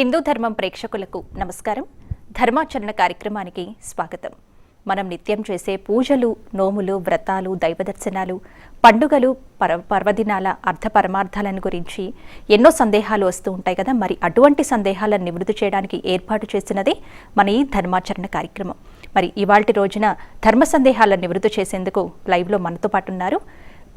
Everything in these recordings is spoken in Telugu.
హిందూ ధర్మం ప్రేక్షకులకు నమస్కారం. ధర్మాచరణ కార్యక్రమానికి స్వాగతం. మనం నిత్యం చేసే పూజలు నోములు వ్రతాలు దైవ దర్శనాలు పండుగలు పర్వ పర్వదినాల అర్థ పరమార్థాలను గురించి ఎన్నో సందేహాలు వస్తూ ఉంటాయి కదా. మరి అటువంటి సందేహాలను నివృత్తి చేయడానికి ఏర్పాటు చేసినదే మన ఈ ధర్మాచరణ కార్యక్రమం. మరి ఇవాళ రోజున ధర్మ సందేహాలను నివృత్తి చేసేందుకు లైవ్లో మనతో పాటు ఉన్నారు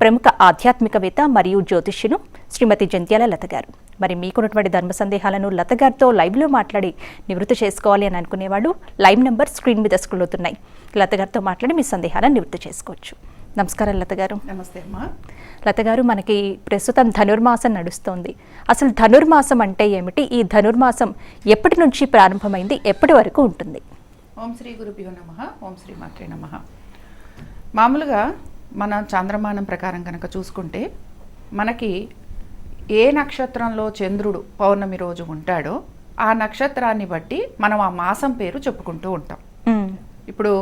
ప్రముఖ ఆధ్యాత్మికవేత్త మరియు జ్యోతిష్యులు శ్రీమతి జంత్యాల లత గారు. మరి మీకున్నటువంటి ధర్మ సందేహాలను లత గారితో లైవ్లో మాట్లాడి నివృత్తి చేసుకోవాలి అని అనుకునేవాళ్ళు లైవ్ నెంబర్ స్క్రీన్ మీద స్క్రోల్ అవుతున్నాయి. లత గారితో మాట్లాడి మీ సందేహాలను నివృత్తి చేసుకోవచ్చు. నమస్కారం లత గారు. నమస్తే అమ్మా. లత గారు మనకి ప్రస్తుతం ధనుర్మాసం నడుస్తోంది. అసలు ధనుర్మాసం అంటే ఏమిటి? ఈ ధనుర్మాసం ఎప్పటి నుంచి ప్రారంభమైంది? ఎప్పటి వరకు ఉంటుంది? ఓం శ్రీ గురుభ్యో నమ. ఓం శ్రీ మాత్రే నమ. మామూలుగా మన చాంద్రమానం ప్రకారం కనుక చూసుకుంటే మనకి ఏ నక్షత్రంలో చంద్రుడు పౌర్ణమి రోజు ఉంటాడో ఆ నక్షత్రాన్ని బట్టి మనం ఆ మాసం పేరు చెప్పుకుంటూ ఉంటాం. ఇప్పుడు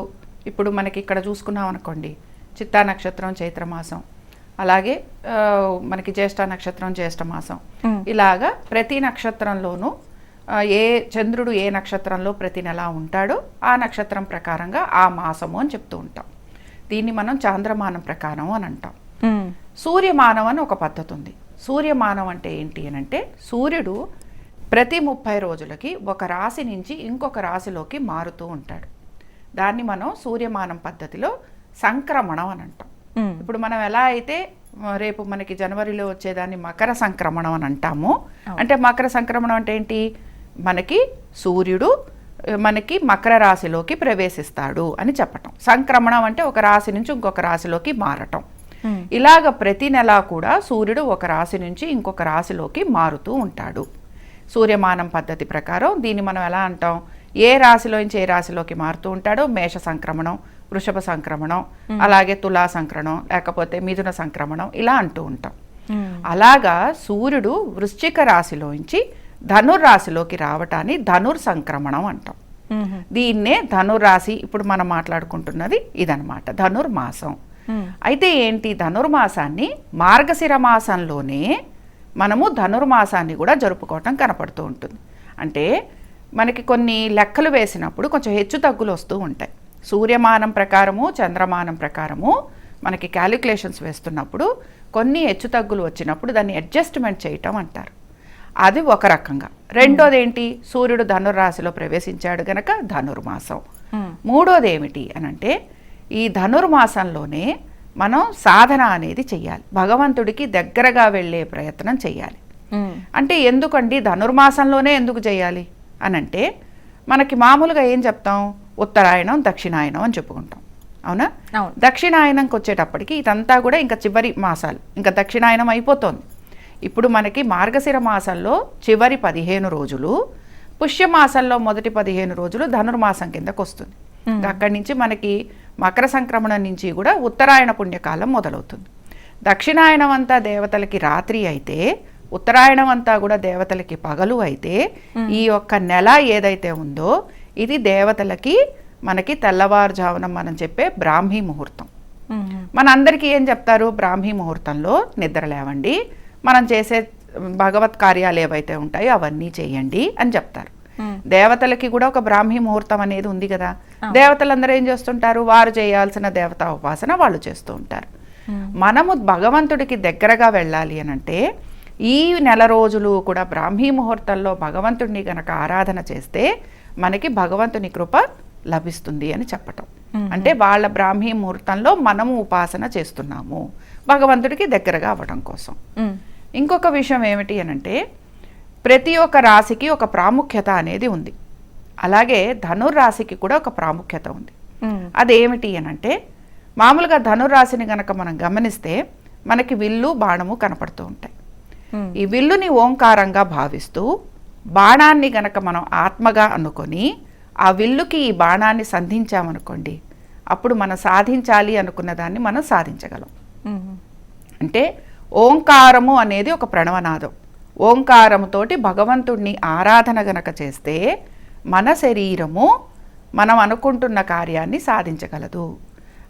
ఇప్పుడు మనకి ఇక్కడ చూసుకున్నాం అనుకోండి చిత్తా నక్షత్రం చైత్రమాసం అలాగే మనకి జ్యేష్ఠ నక్షత్రం జ్యేష్ఠ మాసం. ఇలాగా ప్రతి నక్షత్రంలోనూ ఏ చంద్రుడు ఏ నక్షత్రంలో ప్రతి నెల ఉంటాడో ఆ నక్షత్రం ప్రకారంగా ఆ మాసము అని చెప్తూ ఉంటాం దీన్ని మనం చాంద్రమానం ప్రకారం అని అంటాం. సూర్యమానం అని ఒక పద్ధతి ఉంది సూర్యమానం అంటే ఏంటి అని అంటే సూర్యుడు ప్రతి ముప్పై రోజులకి ఒక రాశి నుంచి ఇంకొక రాశిలోకి మారుతూ ఉంటాడు. దాన్ని మనం సూర్యమానం పద్ధతిలో సంక్రమణం అని అంటాం. ఇప్పుడు మనం ఎలా అయితే రేపు మనకి జనవరిలో వచ్చేదాన్ని మకర సంక్రమణం అని అంటాము అంటే మకర సంక్రమణం అంటే ఏంటి? మనకి సూర్యుడు మనకి మకర రాశిలోకి ప్రవేశిస్తాడు అని చెప్పటం. సంక్రమణం అంటే ఒక రాశి నుంచి ఇంకొక రాశిలోకి మారటం. మ్మ్. ఇలాగ ప్రతి నెలా కూడా సూర్యుడు ఒక రాశి నుంచి ఇంకొక రాశిలోకి మారుతూ ఉంటాడు. సూర్యమానం పద్ధతి ప్రకారం దీన్ని మనం ఎలా అంటాం? ఏ రాశిలో నుంచి ఏ రాశిలోకి మారుతూ ఉంటాడో? మేష సంక్రమణం వృషభ సంక్రమణం అలాగే తులా సంక్రమణం లేకపోతే మిథున సంక్రమణం ఇలా అంటూ ఉంటాం. మ్మ్. అలాగా సూర్యుడు వృశ్చిక రాశిలోంచి ధనుర్రాశిలోకి రావటాన్ని ధనుర్ సంక్రమణం అంటాం. దీన్నే ధనుర్రాశి ఇప్పుడు మనం మాట్లాడుకుంటున్నది ఇదనమాట ధనుర్మాసం. అయితే ఏంటి? ధనుర్మాసాన్ని మార్గశిర మాసంలోనే మనము ధనుర్మాసాన్ని కూడా జరుపుకోవటం కనపడుతూ ఉంటుంది. అంటే మనకి కొన్ని లెక్కలు వేసినప్పుడు కొంచెం హెచ్చు తగ్గులు వస్తూ ఉంటాయి. సూర్యమానం ప్రకారము చంద్రమానం ప్రకారము మనకి క్యాలిక్యులేషన్స్ వేస్తున్నప్పుడు కొన్ని హెచ్చు తగ్గులు వచ్చినప్పుడు దాన్ని అడ్జస్ట్మెంట్ చేయటం అంటారు. అది ఒక రకంగా. రెండోది ఏంటి సూర్యుడు ధనుర్రాశిలో ప్రవేశించాడు గనక ధనుర్మాసం. మూడోది ఏమిటి అని అంటే ఈ ధనుర్మాసంలోనే మనం సాధన అనేది చెయ్యాలి. భగవంతుడికి దగ్గరగా వెళ్ళే ప్రయత్నం చెయ్యాలి. మ్మ్. అంటే ఎందుకండి? ధనుర్మాసంలోనే ఎందుకు చేయాలి అని అంటే మనకి మామూలుగా ఏం చెప్తాం? ఉత్తరాయణం దక్షిణాయనం అని చెప్పుకుంటాం. అవునా? అవును. దక్షిణాయనంకి వచ్చేటప్పటికి ఇదంతా కూడా ఇంకా చివరి మాసాలు. ఇంకా దక్షిణాయనం అయిపోతుంది. ఇప్పుడు మనకి మార్గశిర మాసంలో చివరి పదిహేను రోజులు పుష్యమాసంలో మొదటి పదిహేను రోజులు ధనుర్మాసం కిందకు వస్తుంది అక్కడి నుంచి మనకి మకర సంక్రమణం నుంచి కూడా ఉత్తరాయణ పుణ్యకాలం మొదలవుతుంది. దక్షిణాయనం అంతా దేవతలకి రాత్రి అయితే ఉత్తరాయణం అంతా కూడా దేవతలకి పగలు అయితే ఈ యొక్క నెల ఏదైతే ఉందో ఇది దేవతలకి మనకి తెల్లవారుజామున మనం చెప్పే బ్రాహ్మీ ముహూర్తం. మనందరికీ ఏం చెప్తారు? బ్రాహ్మీ ముహూర్తంలో నిద్ర లేవండి. మనం చేసే భగవత్ కార్యాలు ఏవైతే ఉంటాయో అవన్నీ చేయండి అని చెప్తారు. దేవతలకి కూడా ఒక బ్రాహ్మీ ముహూర్తం అనేది ఉంది కదా. దేవతలందరూ ఏం చేస్తుంటారు? వారు చేయాల్సిన దేవతా ఉపాసన వాళ్ళు చేస్తూ ఉంటారు. మనము భగవంతుడికి దగ్గరగా వెళ్ళాలి అని అంటే ఈ నెల రోజులు కూడా బ్రాహ్మీ ముహూర్తంలో భగవంతుడిని గనక ఆరాధన చేస్తే మనకి భగవంతుని కృప లభిస్తుంది అని చెప్పటం. అంటే వాళ్ళ బ్రాహ్మీ ముహూర్తంలో మనము ఉపాసన చేస్తున్నాము. భగవంతుడికి దగ్గరగా అవ్వడం కోసం. ఇంకొక విషయం ఏమిటి అని అంటే ప్రతి ఒక్క రాశికి ఒక ప్రాముఖ్యత అనేది ఉంది అలాగే ధనుర్రాశికి కూడా ఒక ప్రాముఖ్యత ఉంది. అదేమిటి అని అంటే మామూలుగా ధనురాశిని గనక మనం గమనిస్తే మనకి విల్లు బాణము కనపడుతూ ఉంటాయి. ఈ విల్లుని ఓంకారంగా భావిస్తూ బాణాన్ని గనక మనం ఆత్మగా అనుకొని ఆ విల్లుకి ఈ బాణాన్ని సంధించామనుకోండి అప్పుడు మనం సాధించాలి అనుకున్న దాన్ని మనం సాధించగలం. అంటే ఓంకారము అనేది ఒక ప్రణవనాదం. ఓంకారముతోటి భగవంతుణ్ణి ఆరాధన గనక చేస్తే మన శరీరము మనం అనుకుంటున్న కార్యాన్ని సాధించగలదు.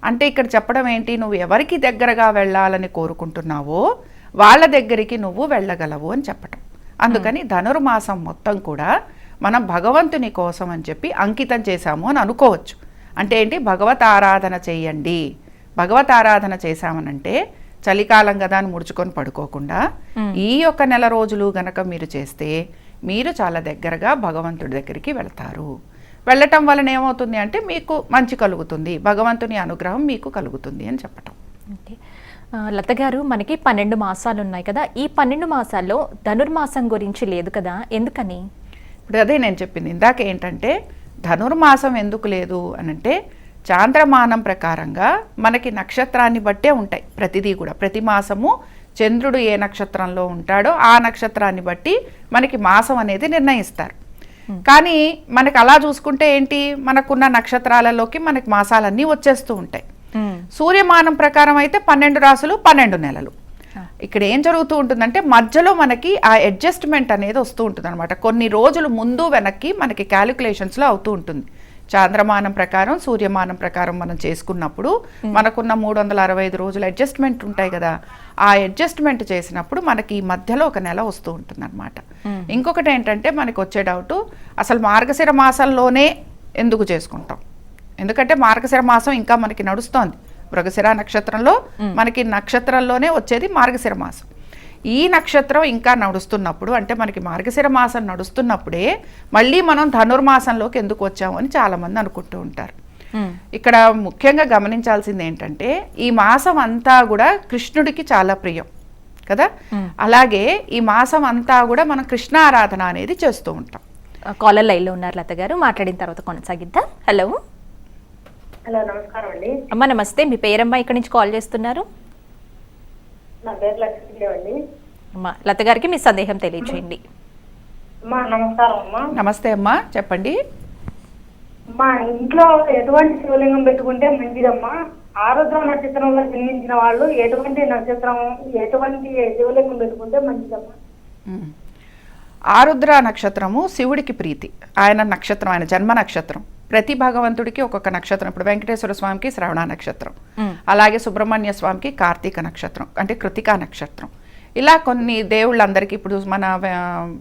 అంటే ఇక్కడ చెప్పడం ఏంటి? నువ్వు ఎవరికి దగ్గరగా వెళ్ళాలని కోరుకుంటున్నావో వాళ్ళ దగ్గరికి నువ్వు వెళ్ళగలవు అని చెప్పటం. అందుకని ధనుర్మాసం మొత్తం కూడా మనం భగవంతుని కోసం అని చెప్పి అంకితం చేశాము అని అనుకోవచ్చు. అంటే ఏంటి? భగవత్ ఆరాధన చేయండి. భగవత్ ఆరాధన చేశామనంటే చలికాలం కదా అని ముడుచుకొని పడుకోకుండా ఈ యొక్క నెల రోజులు గనక మీరు చేస్తే మీరు చాలా దగ్గరగా భగవంతుడి దగ్గరికి వెళ్తారు. వెళ్ళటం వలన ఏమవుతుంది అంటే మీకు మంచి కలుగుతుంది. భగవంతుని అనుగ్రహం మీకు కలుగుతుంది అని చెప్పటం. ఓకే. లత గారు మనకి పన్నెండు మాసాలు ఉన్నాయి కదా. ఈ పన్నెండు మాసాల్లో ధనుర్మాసం గురించి లేదు కదా. ఎందుకని? ఇప్పుడు అదే నేను చెప్పింది. ఇందాక ఏంటంటే ధనుర్మాసం ఎందుకు లేదు అనంటే చాంద్రమానం ప్రకారంగా మనకి నక్షత్రాన్ని బట్టే ఉంటాయి ప్రతిదీ కూడా. ప్రతి మాసము చంద్రుడు ఏ నక్షత్రంలో ఉంటాడో ఆ నక్షత్రాన్ని బట్టి మనకి మాసం అనేది నిర్ణయిస్తారు. కానీ మనకి అలా చూసుకుంటే ఏంటి? మనకున్న నక్షత్రాలలోకి మనకి మాసాలన్నీ వచ్చేస్తూ ఉంటాయి. సూర్యమానం ప్రకారం అయితే పన్నెండు రాసులు పన్నెండు నెలలు. ఇక్కడ ఏం జరుగుతూ ఉంటుందంటే మధ్యలో మనకి ఆ అడ్జస్ట్మెంట్ అనేది వస్తూ ఉంటుంది అనమాట కొన్ని రోజులు ముందు వెనక్కి మనకి క్యాలిక్యులేషన్స్లో అవుతూ ఉంటుంది. చాంద్రమానం ప్రకారం సూర్యమానం ప్రకారం మనం చేసుకున్నప్పుడు మనకున్న మూడు వందల అరవై ఐదు రోజులు అడ్జస్ట్మెంట్ ఉంటాయి కదా. ఆ అడ్జస్ట్మెంట్ చేసినప్పుడు మనకి ఈ మధ్యలో ఒక నెల వస్తూ ఉంటుంది అనమాట ఇంకొకటి ఏంటంటే మనకి వచ్చే డౌట్ అసలు మార్గశిర మాసంలోనే ఎందుకు చేసుకుంటాం? ఎందుకంటే మార్గశిర మాసం ఇంకా మనకి నడుస్తోంది. మృగశిర నక్షత్రంలో మనకి నక్షత్రంలోనే వచ్చేది మార్గశిర మాసం. ఈ నక్షత్రం ఇంకా నడుస్తున్నప్పుడు అంటే మనకి మార్గశిర మాసం నడుస్తున్నప్పుడే మళ్ళీ మనం ధనుర్మాసంలోకి ఎందుకు వచ్చాము అని చాలామంది అనుకుంటూ ఉంటారు. ఇక్కడ ముఖ్యంగా గమనించాల్సింది ఏంటంటే ఈ మాసం అంతా కూడా కృష్ణుడికి చాలా ప్రియం కదా? అలాగే ఈ మాసం అంతా కూడా మనం కృష్ణ ఆరాధన అనేది చేస్తూ ఉంటాం. కాలర్ లైన్లో ఉన్నారు లత గారు మాట్లాడిన తర్వాత కొనసాగిద్దాం. హలో. హలో నమస్కారం అండి. అమ్మ నమస్తే. మీ పేరమ్మా ఇక్కడి నుంచి కాల్ చేస్తున్నారు? నా పేరు లక్ష్మీదేవి అండి. అమ్మ లత గారికి మీ సందేహం తెలియచేయండి. అమ్మా నమస్కారం అమ్మా. నమస్తే అమ్మా చెప్పండి. మా ఇంట్లో ఎటువంటి శివలింగం పెట్టుకుంటే మంచిదమ్మా. ఆరుద్ర నక్షత్రంలో జన్మించిన వాళ్ళు ఎటువంటి నక్షత్రం ఎటువంటి శివలింగం పెట్టుకుంటే మంచిదమ్మా. ఆరుద్ర నక్షత్రము శివుడికి ప్రీతి. ఆయన నక్షత్రం ఆయన జన్మ నక్షత్రం. ప్రతి భగవంతుడికి ఒక్కొక్క నక్షత్రం. ఇప్పుడు వెంకటేశ్వర స్వామికి శ్రవణ నక్షత్రం. అలాగే సుబ్రహ్మణ్య స్వామికి కార్తీక నక్షత్రం అంటే కృతికా నక్షత్రం. ఇలా కొన్ని దేవుళ్ళందరికీ ఇప్పుడు మన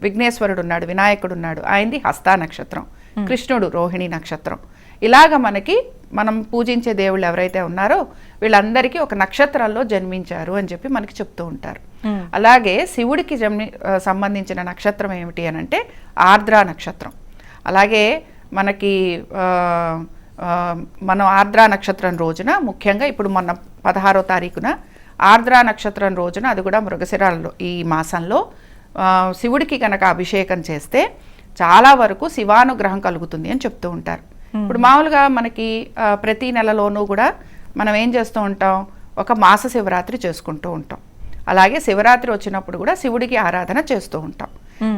విఘ్నేశ్వరుడు ఉన్నాడు వినాయకుడు ఉన్నాడు ఆయనది హస్తా నక్షత్రం కృష్ణుడు రోహిణి నక్షత్రం. ఇలాగ మనకి మనం పూజించే దేవుళ్ళు ఎవరైతే ఉన్నారో వీళ్ళందరికీ ఒక నక్షత్రాల్లో జన్మించారు అని చెప్పి మనకి చెప్తూ ఉంటారు. అలాగే శివుడికి జన్మి సంబంధించిన నక్షత్రం ఏమిటి అని అంటే ఆర్ద్ర నక్షత్రం. అలాగే మనకి మనం ఆర్ద్ర నక్షత్రం రోజున ముఖ్యంగా ఇప్పుడు మొన్న పదహారో తారీఖున ఆర్ద్ర నక్షత్రం రోజున అది కూడా మృగశిరాల్లో ఈ మాసంలో శివుడికి కనుక అభిషేకం చేస్తే చాలా వరకు శివానుగ్రహం కలుగుతుంది అని చెప్తూ ఉంటారు. ఇప్పుడు మామూలుగా మనకి ప్రతి నెలలోనూ కూడా మనం ఏం చేస్తూ ఉంటాం? ఒక మాస శివరాత్రి చేసుకుంటూ ఉంటాం. అలాగే శివరాత్రి వచ్చినప్పుడు కూడా శివుడికి ఆరాధన చేస్తూ ఉంటాం.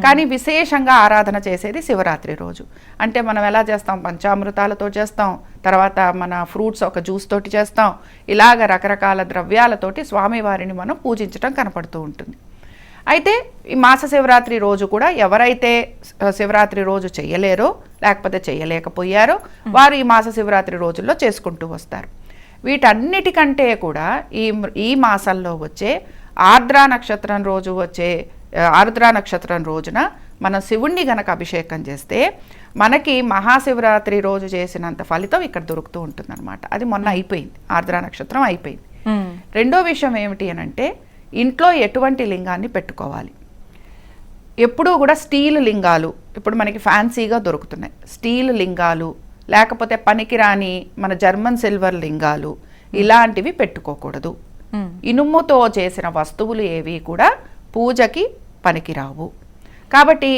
కానీ విశేషంగా ఆరాధన చేసేది శివరాత్రి రోజు. అంటే మనం ఎలా చేస్తాం? పంచామృతాలతో చేస్తాం. తర్వాత మన ఫ్రూట్స్ ఒక జ్యూస్ తోటి చేస్తాం. ఇలాగ రకరకాల ద్రవ్యాలతోటి స్వామివారిని మనం పూజించడం కనపడుతూ ఉంటుంది. అయితే ఈ మాస శివరాత్రి రోజు కూడా ఎవరైతే శివరాత్రి రోజు చేయలేరో లేకపోతే చేయలేకపోయారో వారు ఈ మాస శివరాత్రి రోజుల్లో చేసుకుంటూ వస్తారు. వీటన్నిటికంటే కూడా ఈ ఈ మాసంలో వచ్చే ఆర్ద్ర నక్షత్రం రోజు వచ్చే ఆర్ద్ర నక్షత్రం రోజున మనం శివుణ్ణి గనక అభిషేకం చేస్తే మనకి మహాశివరాత్రి రోజు చేసినంత ఫలితం ఇక్కడ దొరుకుతూ ఉంటుందన్నమాట. అది మొన్న అయిపోయింది. ఆర్ద్ర నక్షత్రం అయిపోయింది. రెండో విషయం ఏమిటి అని అంటే ఇంట్లో ఎటువంటి లింగాన్ని పెట్టుకోవాలి? ఎప్పుడూ కూడా స్టీల్ లింగాలు ఇప్పుడు మనకి ఫ్యాన్సీగా దొరుకుతున్నాయి. స్టీల్ లింగాలు లేకపోతే పనికిరాని మన జర్మన్ సిల్వర్ లింగాలు ఇలాంటివి పెట్టుకోకూడదు. ఇనుముతో చేసిన వస్తువులు ఏవి కూడా పూజకి పనికిరావు. కాబట్టి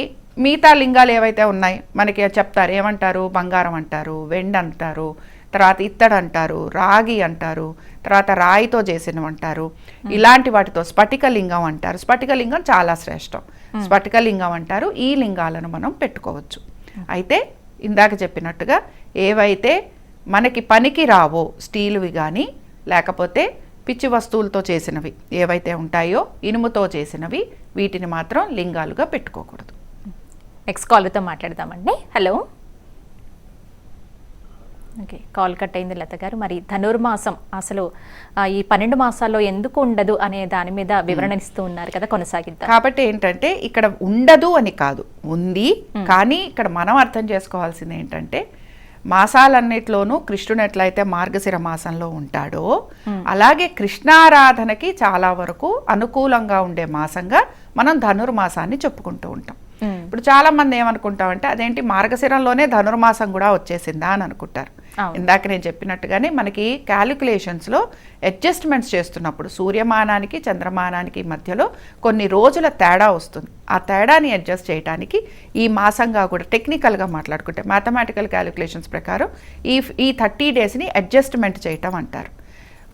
మిగతా లింగాలు ఏవైతే ఉన్నాయి మనకి చెప్తారు. ఏమంటారు? బంగారం అంటారు వెండి అంటారు తర్వాత ఇత్తడి అంటారు రాగి అంటారు తర్వాత రాయితో చేసినవి అంటారు. ఇలాంటి వాటితో స్ఫటిక లింగం అంటారు. స్ఫటిక లింగం చాలా శ్రేష్టం. స్ఫటిక లింగం అంటారు. ఈ లింగాలను మనం పెట్టుకోవచ్చు. అయితే ఇందాక చెప్పినట్టుగా ఏవైతే మనకి పనికి రావో స్టీల్వి కానీ లేకపోతే పిచ్చి వస్తువులతో చేసినవి ఏవైతే ఉంటాయో ఇనుముతో చేసినవి వీటిని మాత్రం లింగాలుగా పెట్టుకోకూడదు. నెక్స్ట్ కాలర్తో మాట్లాడదామండి. హలో ఓకే కాల్ కట్ అయింది లత గారు. మరి ధనుర్మాసం అసలు ఈ పన్నెండు మాసాల్లో ఎందుకు ఉండదు అనే దాని మీద వివరణ ఇస్తూ ఉన్నారు కదా కొనసాగిద్దాం. కాబట్టి ఏంటంటే ఇక్కడ ఉండదు అని కాదు. ఉంది కానీ ఇక్కడ మనం అర్థం చేసుకోవాల్సింది ఏంటంటే మాసాలన్నిట్లోనూ కృష్ణుడు ఎట్లయితే మార్గశిర మాసంలో ఉంటాడో అలాగే కృష్ణారాధనకి చాలా వరకు అనుకూలంగా ఉండే మాసంగా మనం ధనుర్మాసాన్ని చెప్పుకుంటూ ఉంటాం. ఇప్పుడు చాలా మంది ఏమనుకుంటామంటే అదేంటి మార్గశిరంలోనే ధనుర్మాసం కూడా వచ్చేసిందా అని అనుకుంటారు. ఇందాక నేను చెప్పినట్టుగానే మనకి క్యాలిక్యులేషన్స్లో అడ్జస్ట్మెంట్స్ చేస్తున్నప్పుడు సూర్యమానానికి చంద్రమానానికి మధ్యలో కొన్ని రోజుల తేడా వస్తుంది. ఆ తేడాని అడ్జస్ట్ చేయడానికి ఈ మాసంగా కూడా టెక్నికల్గా మాట్లాడుకుంటే మ్యాథమెటికల్ క్యాలిక్యులేషన్స్ ప్రకారం ఈ ఈ థర్టీ డేస్ని అడ్జస్ట్మెంట్ చేయటం అంటారు.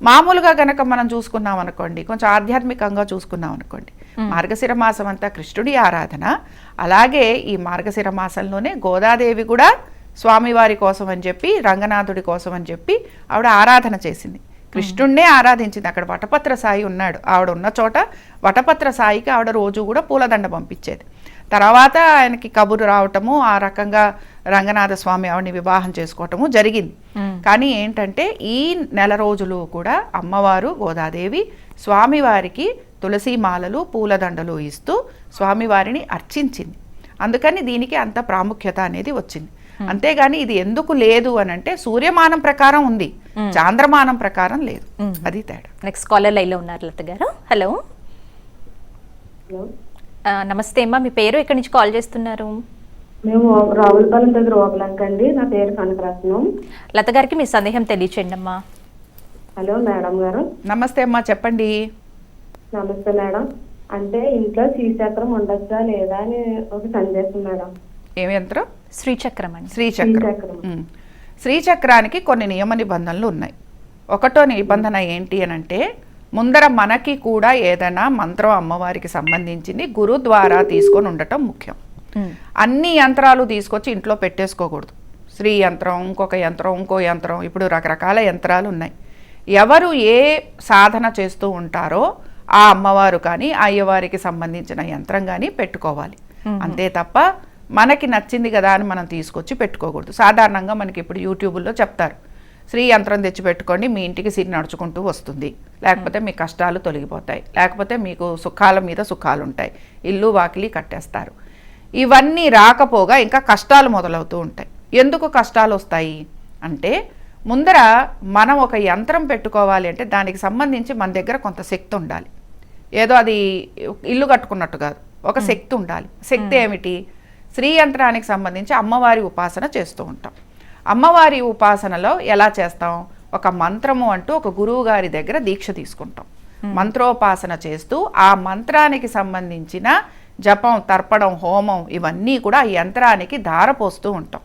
మామూలుగా గనక మనం చూసుకున్నాం అనుకోండి కొంచెం ఆధ్యాత్మికంగా చూసుకున్నాం అనుకోండి మార్గశిర మాసం అంతా కృష్ణుడి ఆరాధన అలాగే ఈ మార్గశిర మాసంలోనే గోదాదేవి కూడా స్వామివారి కోసం అని చెప్పి రంగనాథుడి కోసం అని చెప్పి ఆవిడ ఆరాధన చేసింది. కృష్ణుడినే ఆరాధించింది. అక్కడ వటపత్ర సాయి ఉన్నాడు. ఆవిడ ఉన్న చోట వటపత్ర సాయికి ఆవిడ రోజు కూడా పూలదండ పంపించేది. తర్వాత ఆయనకి కబురు రావటము ఆ రకంగా రంగనాథ స్వామి ఆవిడని వివాహం చేసుకోవటము జరిగింది. కానీ ఏంటంటే ఈ నెల రోజులు కూడా అమ్మవారు గోదాదేవి స్వామివారికి తులసి మాలలు పూలదండలు ఇస్తూ స్వామివారిని అర్చించింది. అందుకని దీనికి అంత ప్రాముఖ్యత అనేది వచ్చింది. అంతేగాని ఇది ఎందుకు లేదు అని అంటే సూర్యమానం ప్రకారం ఉంది. చాంద్రమానం ప్రకారం లేదు. మ్మ్. అది తేడా. నెక్స్ట్ కాలర్ లైన్లో ఉన్నారు లత గారు. హలో నమస్తే అమ్మా మీ పేరు ఎక్కడి నుంచి కాల్ చేస్తున్నారు? మేము రావులపాలెం దగ్గర అండి. నా పేరు కనకరత్నం. లత గారికి మీ సందేహం తెలియచేయండి అమ్మా. హలో మేడం గారు. నమస్తే అమ్మా చెప్పండి. నమస్తే మేడం. అంటే ఇంట్లో శ్రీచక్రం ఉండొచ్చా లేదా అని ఒక సందేశం మేడం. ఏమి యంత్రం శ్రీచక్రం. అండి శ్రీచక్రం. శ్రీచక్రానికి కొన్ని నియమ నిబంధనలు ఉన్నాయి. ఒకటో నిబంధన ఏంటి అని అంటే ముందర మనకి కూడా ఏదైనా మంత్రం అమ్మవారికి సంబంధించింది గురు ద్వారా తీసుకొని ఉండటం ముఖ్యం. అన్ని యంత్రాలు తీసుకొచ్చి ఇంట్లో పెట్టేసుకోకూడదు. శ్రీ యంత్రం ఇంకొక యంత్రం ఇంకో యంత్రం ఇప్పుడు రకరకాల యంత్రాలు ఉన్నాయి. ఎవరు ఏ సాధన చేస్తూ ఉంటారో ఆ అమ్మవారు కానీ అయ్యవారికి సంబంధించిన యంత్రం కానీ పెట్టుకోవాలి. అంతే తప్ప మనకి నచ్చింది కదా అని మనం తీసుకొచ్చి పెట్టుకోకూడదు. సాధారణంగా మనకి ఇప్పుడు యూట్యూబుల్లో చెప్తారు శ్రీ యంత్రం తెచ్చి పెట్టుకోండి మీ ఇంటికి సిరి నడుచుకుంటూ వస్తుంది. లేకపోతే మీ కష్టాలు తొలగిపోతాయి. లేకపోతే మీకు సుఖాల మీద సుఖాలు ఉంటాయి ఇల్లు వాకిలి కట్టేస్తారు. ఇవన్నీ రాకపోగా ఇంకా కష్టాలు మొదలవుతూ ఉంటాయి. ఎందుకు కష్టాలు వస్తాయి? అంటే ముందర మనం ఒక యంత్రం పెట్టుకోవాలి అంటే దానికి సంబంధించి మన దగ్గర కొంత శక్తి ఉండాలి. ఏదో అది ఇల్లు కట్టుకున్నట్టు కాదు. ఒక శక్తి ఉండాలి. శక్తి ఏమిటి? శ్రీ యంత్రానికి సంబంధించి అమ్మవారి ఉపాసన చేస్తూ ఉంటాం. అమ్మవారి ఉపాసనలో ఎలా చేస్తాం? ఒక మంత్రము అంటూ ఒక గురువు గారి దగ్గర దీక్ష తీసుకుంటాం. మంత్రోపాసన చేస్తూ ఆ మంత్రానికి సంబంధించిన జపం తర్పడం హోమం ఇవన్నీ కూడా ఆ యంత్రానికి ధారపోస్తూ ఉంటాం.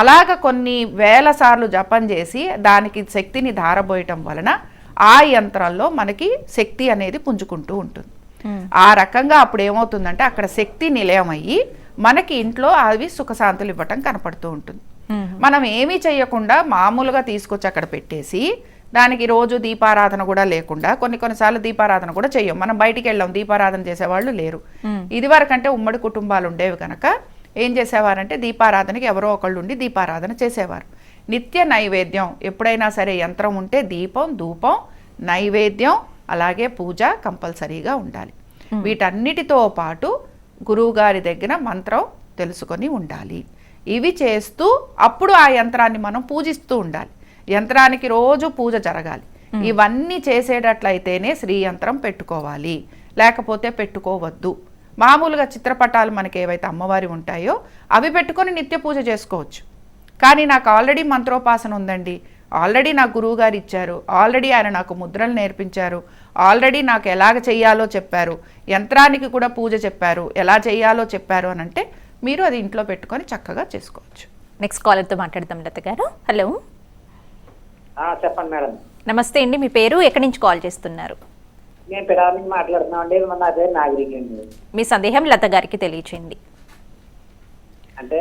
అలాగ కొన్ని వేల సార్లు జపం చేసి దానికి శక్తిని ధారబోయటం వలన ఆ యంత్రంలో మనకి శక్తి అనేది పుంజుకుంటూ ఉంటుంది. ఆ రకంగా అప్పుడు ఏమవుతుందంటే అక్కడ శక్తి నిలయమయ్యి మనకి ఇంట్లో అవి సుఖశాంతులు ఇవ్వటం కనపడుతూ ఉంటుంది. మనం ఏమీ చేయకుండా మామూలుగా తీసుకొచ్చి అక్కడ పెట్టేసి దానికి రోజు దీపారాధన కూడా లేకుండా కొన్ని కొన్నిసార్లు దీపారాధన కూడా చెయ్యం. మనం బయటికి వెళ్ళాం దీపారాధన చేసేవాళ్ళు లేరు. మ్మ్. ఇదివరకంటే ఉమ్మడి కుటుంబాలు ఉండేవి కనుక ఏం చేసేవారంటే దీపారాధనకి ఎవరో ఒకళ్ళు ఉండి దీపారాధన చేసేవారు. నిత్య నైవేద్యం ఎప్పుడైనా సరే యంత్రం ఉంటే దీపం ధూపం నైవేద్యం అలాగే పూజ కంపల్సరీగా ఉండాలి. వీటన్నిటితో పాటు గురువుగారి దగ్గర మంత్రం తెలుసుకొని ఉండాలి. ఇవి చేస్తూ అప్పుడు ఆ యంత్రాన్ని మనం పూజిస్తూ ఉండాలి. యంత్రానికి రోజు పూజ జరగాలి. ఇవన్నీ చేసేటట్లయితేనే శ్రీ యంత్రం పెట్టుకోవాలి. లేకపోతే పెట్టుకోవద్దు. మామూలుగా చిత్రపటాలు మనకి ఏవైతే అమ్మవారి ఉంటాయో అవి పెట్టుకొని నిత్య పూజ చేసుకోవచ్చు. కానీ నాకు ఆల్రెడీ మంత్రోపాసన ఉందండి. ఆల్రెడీ నా గురువు గారు ఇచ్చారు. ఆల్రెడీ ఆయన నాకు ముద్రలు నేర్పించారు. ఆల్రెడీ నాకు ఎలాగ చెయ్యాలో చెప్పారు. యంత్రానికి కూడా పూజ చెప్పారు. ఎలా చేయాలో చెప్పారు అని అంటే మీరు అది ఇంట్లో పెట్టుకొని చక్కగా చేసుకోవచ్చు. నెక్స్ట్ కాలర్తో మాట్లాడదాం లత గారు. హలో ఆ, చెప్పండి మేడం. నమస్తే అండి మీ పేరు? ఎక్కడి నుంచి కాల్ చేస్తున్నారు? నేను పిడాల నుంచి మాట్లాడుతున్నాం అండి. మన నా పేరు నాగరిక అండి. మీ సందేహం లత గారికి తెలియచేయండి. అంటే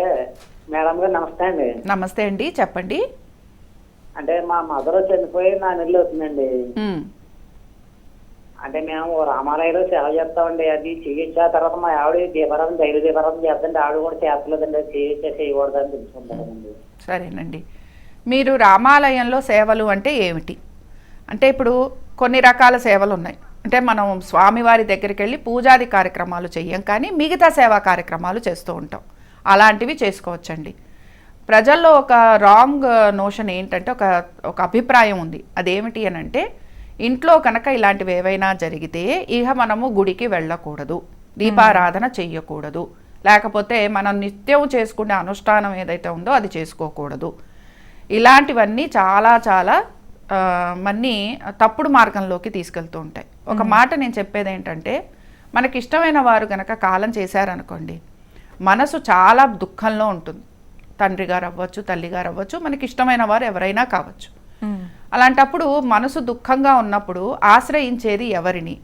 మేడం గారు నమస్తే అండి. నమస్తే అండి చెప్పండి. అంటే మా మదర్ చనిపోయి నా నెల్లు అవుతుందండి అంటే మేము రామాలయంలో సేవ చేస్తామండి. అది చేయొచ్చా తర్వాత మా ఆవిడ దీపారాధన దైవ దీపారాధన చేద్దండి ఆవిడ కూడా చేస్తలేదండి. అది చేయొచ్చా చేయకూడదు అని తెలుసుకుంటానండి సరేనండి. మీరు రామాలయంలో సేవలు అంటే ఏమిటి? అంటే ఇప్పుడు కొన్ని రకాల సేవలు ఉన్నాయి. అంటే మనం స్వామివారి దగ్గరికి వెళ్ళి పూజాది కార్యక్రమాలు చెయ్యం కానీ మిగతా సేవా కార్యక్రమాలు చేస్తూ ఉంటాం. అలాంటివి చేసుకోవచ్చండి. ప్రజల్లో ఒక రాంగ్ నోషన్ ఏంటంటే ఒక ఒక అభిప్రాయం ఉంది. అదేమిటి అని అంటే ఇంట్లో కనుక ఇలాంటివి ఏవైనా జరిగితే ఇక మనము గుడికి వెళ్ళకూడదు. దీపారాధన చెయ్యకూడదు. లేకపోతే మనం నిత్యం చేసుకునే అనుష్ఠానం ఏదైతే ఉందో అది చేసుకోకూడదు. ఇలాంటివన్నీ చాలా చాలా మన్ని తప్పుడు మార్గంలోకి తీసుకెళ్తూ ఉంటాయి. ఒక మాట నేను చెప్పేది ఏంటంటే మనకి ఇష్టమైన వారు కనుక కాలం చేశారనుకోండి మనసు చాలా దుఃఖంలో ఉంటుంది. తండ్రి గారు అవ్వచ్చు తల్లి గారు అవ్వచ్చు మనకి ఇష్టమైన వారు ఎవరైనా కావచ్చు. అలాంటప్పుడు మనసు దుఃఖంగా ఉన్నప్పుడు ఆశ్రయించేది ఎవరిని?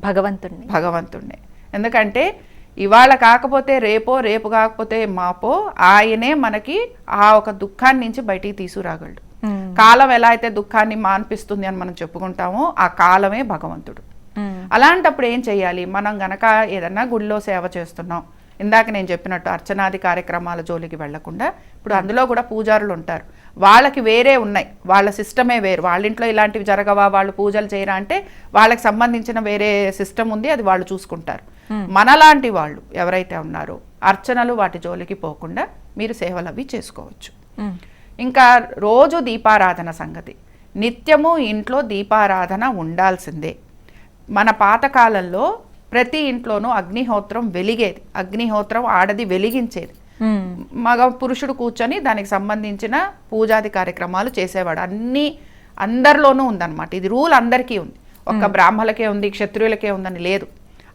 భగవంతుణ్ణి. భగవంతుణ్ణి. ఎందుకంటే ఇవాళ కాకపోతే రేపో రేపు కాకపోతే మాపో ఆయనే మనకి ఆ ఒక దుఃఖాన్ని నుంచి బయటికి తీసుకురాగలడు. కాలం ఎలా అయితే దుఃఖాన్ని మాన్పిస్తుంది అని మనం చెప్పుకుంటామో ఆ కాలమే భగవంతుడు. అలాంటప్పుడు ఏం చేయాలి? మనం గనక ఏదన్నా గుడిలో సేవ చేస్తున్నాం ఇందాక నేను చెప్పినట్టు అర్చనాది కార్యక్రమాల జోలికి వెళ్ళకుండా ఇప్పుడు అందులో కూడా పూజారులు ఉంటారు. వాళ్ళకి వేరే ఉన్నాయి. వాళ్ళ సిస్టమే వేరు. వాళ్ళ ఇంట్లో ఇలాంటివి జరగవా? వాళ్ళు పూజలు చేయరా అంటే వాళ్ళకి సంబంధించిన వేరే సిస్టమ్ ఉంది అది వాళ్ళు చూసుకుంటారు. మనలాంటి వాళ్ళు ఎవరైతే ఉన్నారో అర్చనలు వాటి జోలికి పోకుండా మీరు సేవలు అవి చేసుకోవచ్చు. ఉమ్. ఇంకా రోజు దీపారాధన సంగతి. నిత్యము ఇంట్లో దీపారాధన ఉండాల్సిందే. మన పాతకాలంలో ప్రతి ఇంట్లోనూ అగ్నిహోత్రం వెలిగేది. అగ్నిహోత్రం ఆడది వెలిగించేది. మగ పురుషుడు కూర్చొని దానికి సంబంధించిన పూజాది కార్యక్రమాలు చేసేవాడు. అన్ని అందరిలోనూ ఉందన్నమాట. ఇది రూల్ అందరికీ ఉంది. ఒక్క బ్రాహ్మలకే ఉంది క్షత్రియులకే ఉందని లేదు.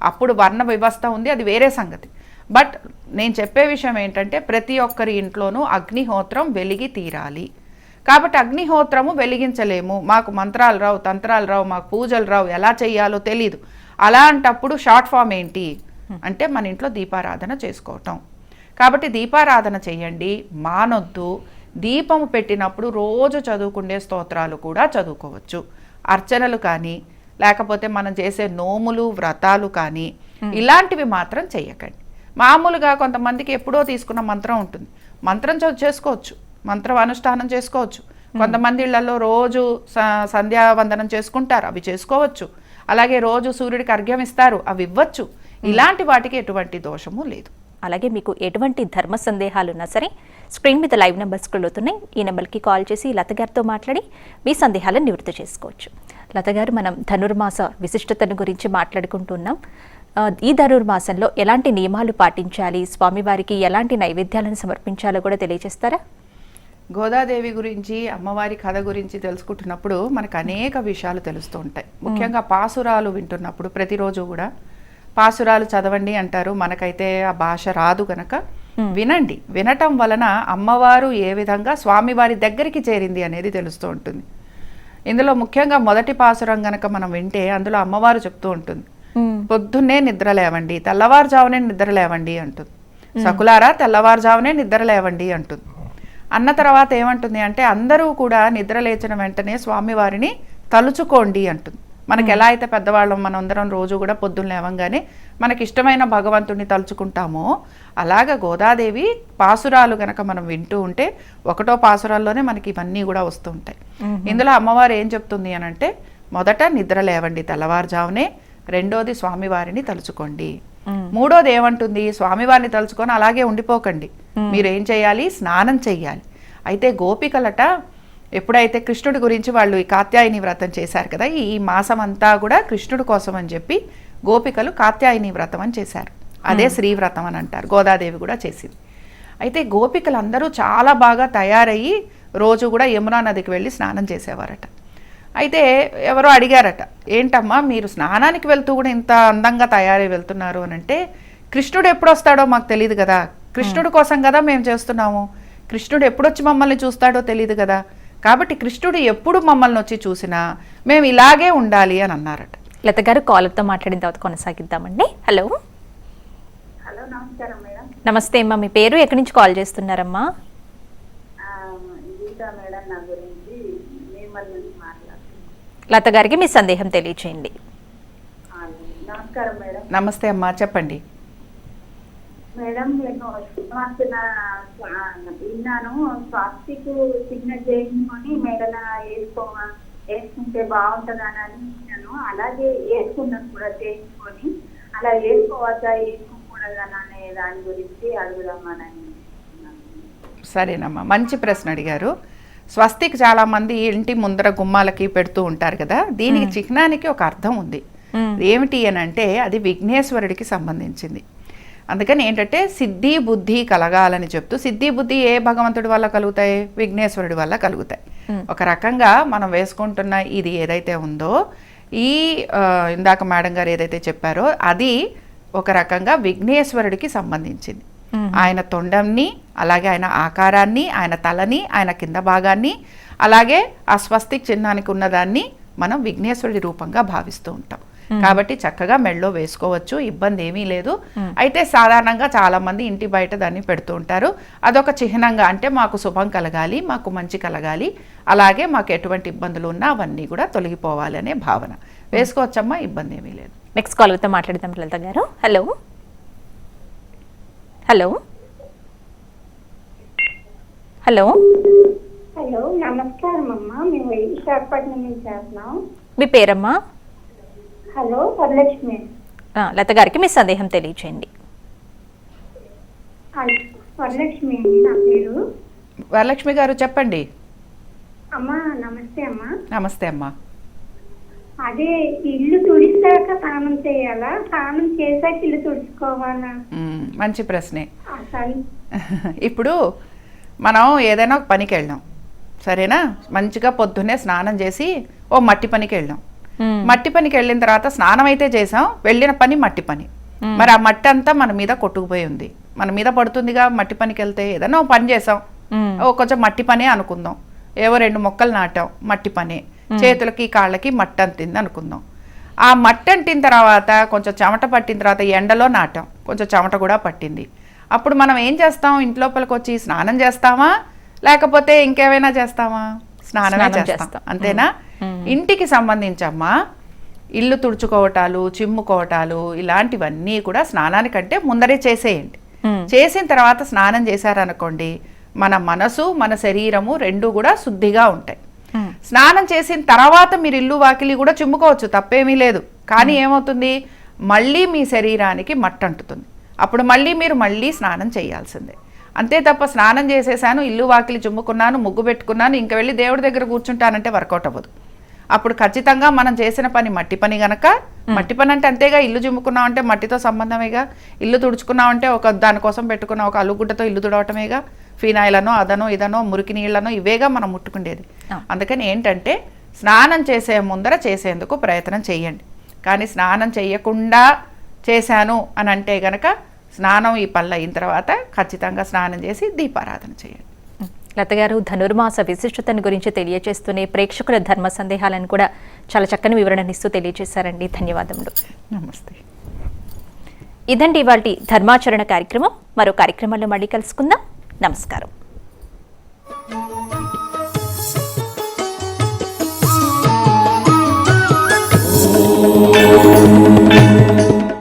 అప్పుడు వర్ణ వ్యవస్థ ఉంది అది వేరే సంగతి. బట్ నేను చెప్పే విషయం ఏంటంటే ప్రతి ఒక్కరి ఇంట్లోనూ అగ్నిహోత్రం వెలిగి తీరాలి. కాబట్టి అగ్నిహోత్రము వెలిగించలేము. మాకు మంత్రాలు రావు తంత్రాలు రావు మాకు పూజలు రావు ఎలా చేయాలో తెలీదు. అలాంటప్పుడు షార్ట్ ఫామ్ ఏంటి? అంటే మన ఇంట్లో దీపారాధన చేసుకోవటం. కాబట్టి దీపారాధన చేయండి మానొద్దు. దీపము పెట్టినప్పుడు రోజు చదువుకునే స్తోత్రాలు కూడా చదువుకోవచ్చు. అర్చనలు కానీ లేకపోతే మనం చేసే నోములు వ్రతాలు కానీ ఇలాంటివి మాత్రం చెయ్యకండి మామూలుగా కొంతమందికి ఎప్పుడో తీసుకున్న మంత్రం ఉంటుంది. మంత్రం చదువు చేసుకోవచ్చు. మంత్రం అనుష్ఠానం చేసుకోవచ్చు. కొంతమంది ఇళ్ళలో రోజు స- సంధ్యావందనం చేసుకుంటారు. అవి చేసుకోవచ్చు. అలాగే రోజు సూర్యుడికి అర్ఘ్యం ఇస్తారు. అవి ఇవ్వచ్చు. ఇలాంటి వాటికి ఎటువంటి దోషము లేదు. అలాగే మీకు ఎటువంటి ధర్మ సందేహాలు ఉన్నా సరే స్క్రీన్ మీద లైవ్ నెంబర్ స్క్రోల్ అవుతున్నాయి. ఈ నెంబర్కి కాల్ చేసి లత గారితో మాట్లాడి మీ సందేహాలను నివృత్తి చేసుకోవచ్చు. లత గారు మనం ధనుర్మాస విశిష్టతను గురించి మాట్లాడుకుంటున్నాం. ఈ ధనుర్మాసంలో ఎలాంటి నియమాలు పాటించాలి? స్వామివారికి ఎలాంటి నైవేద్యాలను సమర్పించాలో కూడా తెలియజేస్తారా? గోదాదేవి గురించి అమ్మవారి కథ గురించి తెలుసుకుంటున్నప్పుడు మనకు అనేక విషయాలు తెలుస్తూ ఉంటాయి. ముఖ్యంగా పాసురాలు వింటున్నప్పుడు ప్రతిరోజు కూడా పాసురాలు చదవండి అంటారు. మనకైతే ఆ భాష రాదు గనక వినండి. వినటం వలన అమ్మవారు ఏ విధంగా స్వామివారి దగ్గరికి చేరింది అనేది తెలుస్తూ ఉంటుంది. ఇందులో ముఖ్యంగా మొదటి పాసురం గనక మనం వింటే అందులో అమ్మవారు చెప్తూ ఉంటుంది. పొద్దున్నే నిద్ర లేవండి తెల్లవారుజామునే నిద్ర లేవండి అంటుంది. సకులారా తెల్లవారుజామునే నిద్ర లేవండి అంటుంది. అన్న తర్వాత ఏమంటుంది అంటే అందరూ కూడా నిద్ర లేచిన వెంటనే స్వామివారిని తలుచుకోండి అంటుంది. మనకి ఎలా అయితే పెద్దవాళ్ళం మనందరం రోజు కూడా పొద్దున్న లేవంగానే మనకి ఇష్టమైన భగవంతుడిని తలుచుకుంటామో అలాగ గోదాదేవి పాసురాలు గనక మనం వింటూ ఉంటే ఒకటో పాసురాల్లోనే మనకి ఇవన్నీ కూడా వస్తూ ఉంటాయి. ఇందులో అమ్మవారు ఏం చెప్తుంది అని అంటే మొదట నిద్ర లేవండి తెల్లవారుజామునే రెండోది స్వామివారిని తలుచుకోండి. మూడోది ఏమంటుంది? స్వామివారిని తలుచుకొని అలాగే ఉండిపోకండి. మీరు ఏం చేయాలి? స్నానం చెయ్యాలి. అయితే గోపికలట ఎప్పుడైతే కృష్ణుడి గురించి వాళ్ళు ఈ కాత్యాయని వ్రతం చేశారు కదా ఈ ఈ మాసం అంతా కూడా కృష్ణుడి కోసం అని చెప్పి గోపికలు కాత్యాయని వ్రతం అని చేశారు. అదే శ్రీవ్రతం అని అంటారు. గోదాదేవి కూడా చేసింది. అయితే గోపికలందరూ చాలా బాగా తయారయ్యి రోజు కూడా యమునా నదికి వెళ్ళి స్నానం చేసేవారట. అయితే ఎవరో అడిగారట ఏంటమ్మా మీరు స్నానానికి వెళ్తూ కూడా ఇంత అందంగా తయారై వెళ్తున్నారు? అని అంటే కృష్ణుడు ఎప్పుడు వస్తాడో మాకు తెలియదు కదా. కృష్ణుడి కోసం కదా మేము చేస్తున్నాము. కృష్ణుడు ఎప్పుడు వచ్చి మమ్మల్ని చూస్తాడో తెలియదు కదా. కాబట్టి కృష్ణుడు ఎప్పుడు మమ్మల్ని వచ్చి చూసినా మేము ఇలాగే ఉండాలి అని అన్నారట. లత గారు కాలర్తో మాట్లాడిన తర్వాత కొనసాగిద్దామండి. హలో. హలో నమస్కారం మేడం. నమస్తే అమ్మా మీ పేరు ఎక్కడి నుంచి కాల్ చేస్తున్నారమ్మా ఆ, గీతా మేడం నా గురించి నిర్మల్ నుంచి మాట్లాడుతున్నాను లత గారికి మీ సందేహం తెలియచేయండి. ఆ, నమస్కారం మేడం నమస్తే అమ్మా చెప్పండి. మేడం నేను విన్నాను. స్వాస్తికు చిన్న చేయించుకొని మెడల వేసుకో వేసుకుంటే బాగుంటుందని అని విన్నాను. అలాగే వేసుకున్నాను కూడా చేయించుకొని అలా వేసుకోవచ్చా వేసుకోకూడదని అనే దాని గురించి అడుగుదామని. సరేనమ్మా మంచి ప్రశ్న అడిగారు. స్వస్తిక్ చాలా మంది ఇంటి ముందర గుమ్మాలకి పెడుతూ ఉంటారు కదా దీనికి చిహ్నానికి ఒక అర్థం ఉంది. ఏమిటి అని అంటే అది విఘ్నేశ్వరుడికి సంబంధించింది అందుకని ఏంటంటే సిద్ధి బుద్ధి కలగాలని చెప్తూ సిద్ధి బుద్ధి ఏ భగవంతుడి వల్ల కలుగుతాయి విఘ్నేశ్వరుడి వల్ల కలుగుతాయి. ఒక రకంగా మనం వేసుకుంటున్న ఇది ఏదైతే ఉందో ఈ ఇందాక మేడం గారు ఏదైతే చెప్పారో అది ఒక రకంగా విఘ్నేశ్వరుడికి సంబంధించింది. ఆయన తొండంని అలాగే ఆయన ఆకారాన్ని ఆయన తలని ఆయన కింద భాగాన్ని అలాగే ఆ స్వస్తిక్ చిహ్నానికి ఉన్నదాన్ని మనం విఘ్నేశ్వరుడి రూపంగా భావిస్తూ ఉంటాం. కాబట్టి చక్కగా మెళ్ళో వేసుకోవచ్చు ఇబ్బంది ఏమీ లేదు అయితే సాధారణంగా చాలా మంది ఇంటి బయట దాన్ని పెడుతూ ఉంటారు. అదొక చిహ్నంగా అంటే మాకు శుభం కలగాలి మాకు మంచి కలగాలి అలాగే మాకు ఎటువంటి ఇబ్బందులు ఉన్నా అవన్నీ కూడా తొలగిపోవాలి అనే భావన. వేసుకోవచ్చమ్మా ఇబ్బంది ఏమీ లేదు నెక్స్ట్ కాల్తో మాట్లాడదాం లలిత గారు. Hello hello hello. హలో నమస్కారం అమ్మా. మేము విశాఖపట్నం నుంచి చేస్తున్నాం. మీ పేరమ్మా? హలో వరలక్ష్మి. ఆ, లత గారికి మీ సందేహం తెలియచేయండి. వరలక్ష్మి నా పేరు. వరలక్ష్మి గారు చెప్పండి. అమ్మా నమస్తే అమ్మా. నమస్తే అమ్మా. అదే ఇల్లు తుడిచాక స్నానం చేయాలా? స్నానం చేశాక ఇల్లు తుడుచుకోవాలా? మంచి ప్రశ్నే. ఇప్పుడు మనం ఏదైనా ఒక పనికి వెళ్ళాం. సరేనా? మంచిగా పొద్దున్నే స్నానం చేసి ఓ మట్టి పనికి వెళ్ళాం. మట్టి పనికి వెళ్ళిన తర్వాత స్నానం అయితే చేసాం. వెళ్ళిన పని మట్టి పని. మరి ఆ మట్టి అంతా మన మీద కొట్టుకుపోయి ఉంది. మన మీద పడుతుందిగా మట్టి పనికి వెళ్తే ఏదైనా పని చేసాం. ఓ కొంచెం మట్టి పనే అనుకుందాం. ఏవో రెండు మొక్కలు నాటాం మట్టి పనే. చేతులకి కాళ్ళకి మట్టి అంటింది అనుకుందాం. ఆ మట్టి అంటిన తర్వాత కొంచెం చెమట పట్టిన తర్వాత ఎండలో నాటాం. కొంచెం చెమట కూడా పట్టింది. అప్పుడు మనం ఏం చేస్తాం? ఇంట్లోపలికి వచ్చి స్నానం చేస్తామా? లేకపోతే ఇంకేమైనా చేస్తామా? స్నానమే స్నానం చేస్తాం. అంతేనా? ఇంటికి సంబంధించమ్మా ఇల్లు తుడుచుకోవటాలు చిమ్ముకోవటాలు ఇలాంటివన్నీ కూడా స్నానానికంటే ముందరే చేసేయండి. చేసిన తర్వాత స్నానం చేశారనుకోండి మన మనసు మన శరీరము రెండు కూడా శుద్ధిగా ఉంటాయి. స్నానం చేసిన తర్వాత మీరు ఇల్లు వాకిలి కూడా చిమ్ముకోవచ్చు తప్పేమీ లేదు. కానీ ఏమవుతుంది? మళ్ళీ మీ శరీరానికి మట్టి అంటుతుంది అప్పుడు మళ్ళీ మీరు మళ్ళీ స్నానం చేయాల్సిందే. అంతే తప్ప స్నానం చేసేసాను ఇల్లు వాకిలి చుమ్ముకున్నాను ముగ్గు పెట్టుకున్నాను ఇంక వెళ్ళి దేవుడి దగ్గర కూర్చుంటానంటే వర్కౌట్ అవ్వదు. అప్పుడు ఖచ్చితంగా మనం చేసిన పని మట్టి పని గనక మట్టి పని అంటే అంతేగా ఇల్లు చిమ్ముకున్నాం అంటే మట్టితో సంబంధమేగా ఇల్లు తుడుచుకున్నాం అంటే ఒక దానికోసం పెట్టుకున్న ఒక అలుగుడ్డతో ఇల్లు తుడవటమేగా ఫినాయిలనో అదనో ఇదనో మురికి నీళ్ళనో ఇవేగా మనం ముట్టుకుండేది. అందుకని ఏంటంటే స్నానం చేసే ముందర చేసేందుకు ప్రయత్నం చేయండి. కానీ స్నానం చేయకుండా చేశాను అని అంటే గనక స్నానం ఈ పనులు అయిన తర్వాత ఖచ్చితంగా స్నానం చేసి దీపారాధన చేయండి. లత గారు ధనుర్మాస విశిష్టతను గురించి తెలియజేస్తూనే ప్రేక్షకుల ధర్మ సందేహాలను కూడా చాలా చక్కని వివరణనిస్తూ తెలియజేశారండి ధన్యవాదములు. నమస్తే. ఇదండి ఇవాళ ధర్మాచరణ కార్యక్రమం. మరో కార్యక్రమంలో మళ్ళీ కలుసుకుందాం. నమస్కారం.